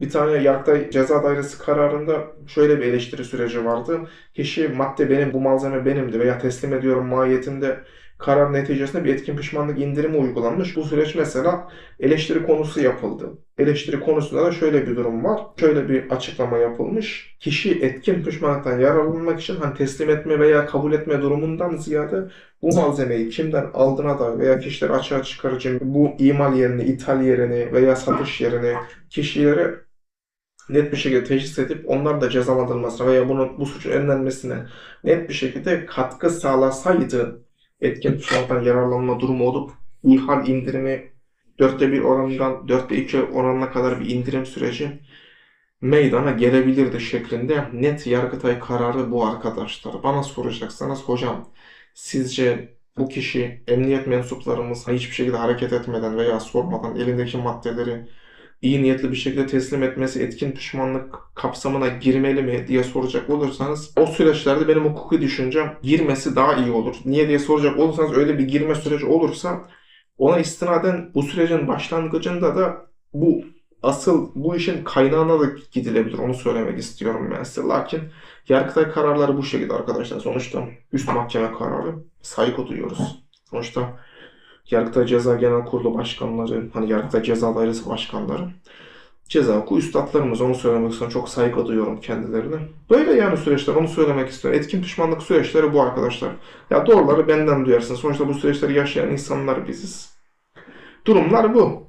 Bir tane Yargıtay Ceza Dairesi kararında şöyle bir eleştiri süreci vardı. Kişi madde benim, bu malzeme benimdi veya teslim ediyorum mahiyetinde karar neticesinde bir etkin pişmanlık indirimi uygulanmış. Bu süreç mesela eleştiri konusu yapıldı. Eleştiri konusunda da şöyle bir durum var. Şöyle bir açıklama yapılmış. Kişi etkin pişmanlıktan yararlanmak için hani teslim etme veya kabul etme durumundan ziyade bu malzemeyi kimden aldığına dair veya kişileri açığa çıkarıcı bu imal yerini, ithal yerini veya satış yerini kişilere net bir şekilde teşhis edip onlar da cezalandırılmasına veya bunun bu suçun önlenmesine net bir şekilde katkı sağlasaydı etkin pişmanlıktan yararlanma durumu olup ihal indirimi dörtte bir oranından dörtte iki oranına kadar bir indirim süreci meydana gelebilirdi şeklinde net Yargıtay kararı bu arkadaşlar. Bana soracaksanız hocam sizce bu kişi emniyet mensuplarımız hiçbir şekilde hareket etmeden veya sormadan elindeki maddeleri iyi niyetli bir şekilde teslim etmesi etkin pişmanlık kapsamına girmeli mi diye soracak olursanız o süreçlerde benim hukuki düşüncem girmesi daha iyi olur. Niye diye soracak olursanız öyle bir girme süreci olursa ona istinaden bu sürecin başlangıcında da bu asıl bu işin kaynağına da gidilebilir. Onu söylemek istiyorum ben size. Lakin Yargıtay kararları bu şekilde arkadaşlar. Sonuçta üst mahkeme kararı saygı duyuyoruz. Sonuçta Yargıtay Ceza Genel Kurulu başkanları, hani Yargıtay Ceza Dairesi başkanları, ceza hukuku üstadlarımız onu söylemek istiyorum. Çok saygı duyuyorum kendilerine. Böyle yani süreçler onu söylemek istiyorum. Etkin pişmanlık süreçleri bu arkadaşlar. Ya doğruları benden duyarsınız. Sonuçta bu süreçleri yaşayan insanlar biziz. Durumlar bu.